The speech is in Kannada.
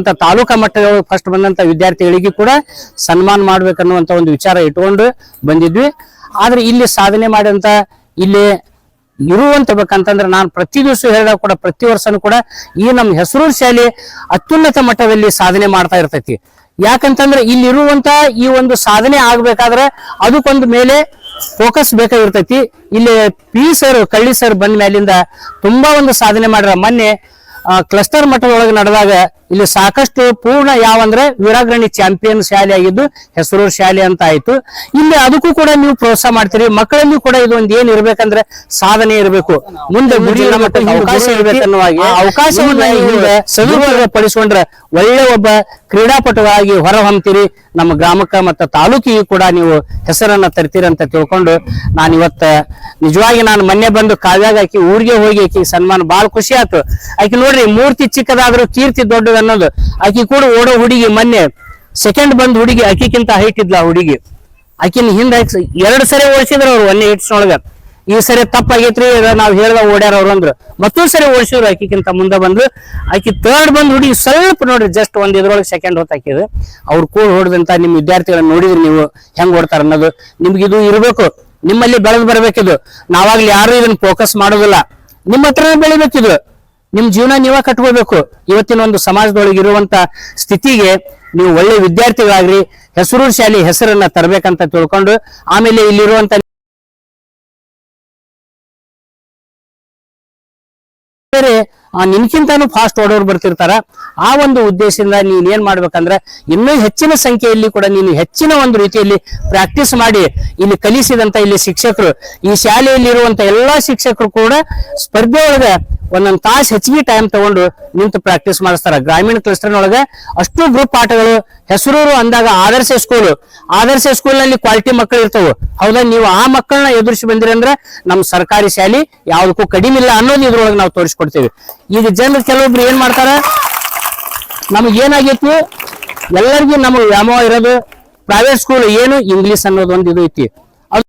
ಅಂತ ತಾಲೂಕಾ ಮಟ್ಟದೊಳಗೆ ಫಸ್ಟ್ ಬಂದಂತ ವಿದ್ಯಾರ್ಥಿಗಳಿಗೆ ಕೂಡ ಸನ್ಮಾನ ಮಾಡ್ಬೇಕನ್ನುವಂತ ಒಂದು ವಿಚಾರ ಇಟ್ಕೊಂಡು ಬಂದಿದ್ವಿ. ಆದ್ರೆ ಇಲ್ಲಿ ಸಾಧನೆ ಮಾಡಿದಂತ ಇಲ್ಲಿ ಇರುವಂತಬೇಕಂತಂದ್ರೆ ನಾನು ಪ್ರತಿ ದಿವಸ ಹೇಳಿದಾಗ ಕೂಡ ಪ್ರತಿ ವರ್ಷನೂ ಕೂಡ ಈ ನಮ್ಮ ಹೆಸರು ಶಾಲೆ ಅತ್ಯುನ್ನತ ಮಟ್ಟದಲ್ಲಿ ಸಾಧನೆ ಮಾಡ್ತಾ ಇರ್ತೈತಿ. ಯಾಕಂತಂದ್ರೆ ಇಲ್ಲಿ ಇರುವಂತ ಈ ಒಂದು ಸಾಧನೆ ಆಗ್ಬೇಕಾದ್ರೆ ಅದಕ್ಕೊಂದು ಮೇಲೆ ಫೋಕಸ್ ಬೇಕಾಗಿರ್ತೈತಿ. ಇಲ್ಲಿ ಪಿ ಸರ್, ಕಳ್ಳಿ ಸರ್ ಬಂದ ಮೇಲಿಂದ ತುಂಬಾ ಒಂದು ಸಾಧನೆ ಮಾಡ್ಯಾರ. ಮೊನ್ನೆ ಕ್ಲಸ್ಟರ್ ಮಟ್ಟದೊಳಗೆ ನಡೆದಾಗ ಇಲ್ಲಿ ಸಾಕಷ್ಟು ಪೂರ್ಣ ಯಾವಂದ್ರೆ ವೀರಾಗ್ರಣಿ ಚಾಂಪಿಯನ್ ಶಾಲೆ ಆಗಿದ್ದು ಹೆಸರು ಶಾಲೆ ಅಂತ ಆಯ್ತು. ಇಲ್ಲಿ ಅದಕ್ಕೂ ಕೂಡ ನೀವು ಪ್ರೋತ್ಸಾಹ ಮಾಡ್ತೀರಿ. ಮಕ್ಕಳಲ್ಲಿ ಕೂಡ ಇದು ಒಂದು ಏನ್ ಇರ್ಬೇಕಂದ್ರೆ ಸಾಧನೆ ಇರಬೇಕು. ಮುಂದೆ ಮಟ್ಟಕ್ಕೆ ಅವಕಾಶ ಇರಬೇಕು ಹಾಗೆ ಆ ಅವಕಾಶವನ್ನ ಸದುಪಯೋಗ ಪಡಿಸ್ಕೊಂಡ್ರೆ ಒಳ್ಳೆ ಒಬ್ಬ ಕ್ರೀಡಾಪಟುಗಳಾಗಿ ಹೊರ ಹೊಮ್ತೀರಿ. ನಮ್ಮ ಗ್ರಾಮಕ್ಕ ಮತ್ತು ತಾಲೂಕಿಗೆ ಕೂಡ ನೀವು ಹೆಸರನ್ನ ತರ್ತೀರಿ ಅಂತ ತಿಳ್ಕೊಂಡು ನಾನು ಇವತ್ತ ನಿಜವಾಗಿ ನಾನು ಮೊನ್ನೆ ಬಂದು ಕಾವ್ಯಾಗ ಆಕಿ ಊರಿಗೆ ಹೋಗಿ ಆಕಿ ಸನ್ಮಾನ ಬಹಳ ಖುಷಿ ಆಯ್ತು ಆಕಿ ನೋಡ್ರಿ ಮೂರ್ತಿ ಚಿಕ್ಕದಾದ್ರೂ ಕೀರ್ತಿ ದೊಡ್ಡದು ಅನ್ನೋದು, ಆಕಿ ಕೂಡ ಓಡೋ ಹುಡುಗಿ ಮೊನ್ನೆ ಸೆಕೆಂಡ್ ಬಂದ್ ಹುಡುಗಿ ಆಕಿಕ್ಕಿಂತ ಹೈಟ್ ಇದ್ಲ ಹುಡುಗಿ. ಆಕಿನ ಹಿಂದೆ ಎರಡ್ ಸರಿ ಓಡಿಸಿದ್ರು ಅವ್ರು ಒಂದೇ ಹಿಟ್ಸ್ನೊಳಗ ಈ ಸರಿ ತಪ್ಪಾಗೈತ್ರಿ ನಾವ್ ಹೇಳ್ದ ಓಡ್ಯಾರ ಅವ್ರು ಅಂದ್ರು. ಮತ್ತೊಂದ್ ಸರಿ ಓಡಿಸಿದ್ರು ಆಕಿಕ್ಕಿಂತ ಮುಂದೆ ಬಂದ್ರು ಆಕಿ ತರ್ಡ್ ಬಂದ್ ಹುಡುಗಿ ಸ್ವಲ್ಪ ನೋಡ್ರಿ ಜಸ್ಟ್ ಒಂದ್ ಇದ್ರೊಳಗೆ ಸೆಕೆಂಡ್ ಹೊತ್ತಾಕಿದ್ರು ಅವ್ರು ಕೂಡ ಹೊಡೆದಂತ ನಿಮ್ ವಿದ್ಯಾರ್ಥಿಗಳನ್ನ ನೋಡಿದ್ರಿ ನೀವು, ಹೆಂಗ್ ಓಡ್ತಾರ ಅನ್ನೋದು. ನಿಮ್ಗೆ ಇದು ಇರ್ಬೇಕು. ನಿಮ್ಮಲ್ಲಿ ಬೆಳೆದು ಬರ್ಬೇಕಿದು. ನಾವಾಗ್ಲಿ ಯಾರು ಇದನ್ನ ಫೋಕಸ್ ಮಾಡೋದಿಲ್ಲ. ನಿಮ್ಮ ಹತ್ರನೇ ಬೆಳಿಬೇಕಿದು. ನಿಮ್ ಜೀವನ ನೀವ ಕಟ್ಕೋಬೇಕು. ಇವತ್ತಿನ ಒಂದು ಸಮಾಜದೊಳಗೆ ಇರುವಂತ ಸ್ಥಿತಿಗೆ ನೀವು ಒಳ್ಳೆ ವಿದ್ಯಾರ್ಥಿಗಳಾಗ್ರಿ, ಹೆಸರು ಶಾಲೆ ಹೆಸರನ್ನ ತರಬೇಕಂತ ತಿಳ್ಕೊಂಡು, ಆಮೇಲೆ ಇಲ್ಲಿರುವಂತ ನಿನ್ಕಿಂತಾನು ಫಾಸ್ಟ್ ಓಡೋರು ಬರ್ತಿರ್ತಾರ. ಆ ಒಂದು ಉದ್ದೇಶದಿಂದ ನೀನ್ ಏನ್ ಮಾಡ್ಬೇಕಂದ್ರೆ ಇನ್ನೂ ಹೆಚ್ಚಿನ ಸಂಖ್ಯೆಯಲ್ಲಿ ಕೂಡ ನೀನು ಹೆಚ್ಚಿನ ಒಂದು ರೀತಿಯಲ್ಲಿ ಪ್ರಾಕ್ಟೀಸ್ ಮಾಡಿ ಇಲ್ಲಿ ಕಲಿಸಿದಂತ ಇಲ್ಲಿ ಶಿಕ್ಷಕರು. ಈ ಶಾಲೆಯಲ್ಲಿ ಇರುವಂತ ಎಲ್ಲಾ ಶಿಕ್ಷಕರು ಕೂಡ ಸ್ಪರ್ಧೆ ಒಂದೊಂದ್ ತಾಸು ಹೆಚ್ಚಿಗೆ ಟೈಮ್ ತಗೊಂಡು ನಿಂತು ಪ್ರಾಕ್ಟೀಸ್ ಮಾಡಿಸ್ತಾರ. ಗ್ರಾಮೀಣ ಕ್ಲಸ್ಟರ್ ಒಳಗ ಅಷ್ಟು ಗ್ರೂಪ್ ಆಟಗಳು ಹೆಸರೂರು ಅಂದಾಗ ಆದರ್ಶ ಸ್ಕೂಲ್ ಆದರ್ಶ ಸ್ಕೂಲ್ನಲ್ಲಿ ಕ್ವಾಲಿಟಿ ಮಕ್ಕಳು ಇರ್ತವು. ಹೌದಾ? ನೀವು ಆ ಮಕ್ಕಳನ್ನ ಎದುರಿಸಿ ಬಂದಿರಿ ಅಂದ್ರೆ ನಮ್ಮ ಸರ್ಕಾರಿ ಶಾಲೆ ಯಾವ್ದಕ್ಕೂ ಕಡಿಮೆ ಇಲ್ಲ ಅನ್ನೋದು ಇದ್ರೊಳಗೆ ನಾವು ತೋರಿಸ್ಕೊಡ್ತೀವಿ. ಈಗ ಜನರು ಕೆಲವೊಬ್ರು ಏನ್ ಮಾಡ್ತಾರ? ನಮ್ಗೆ ಏನಾಗೈತಿ? ಎಲ್ಲರಿಗೂ ನಮಗೆ ವ್ಯಾಮೋಹ ಇರೋದು. ಪ್ರೈವೇಟ್ ಸ್ಕೂಲ್ ಏನು ಇಂಗ್ಲಿಷ್ ಅನ್ನೋದು ಒಂದು ಇದು ಐತಿ.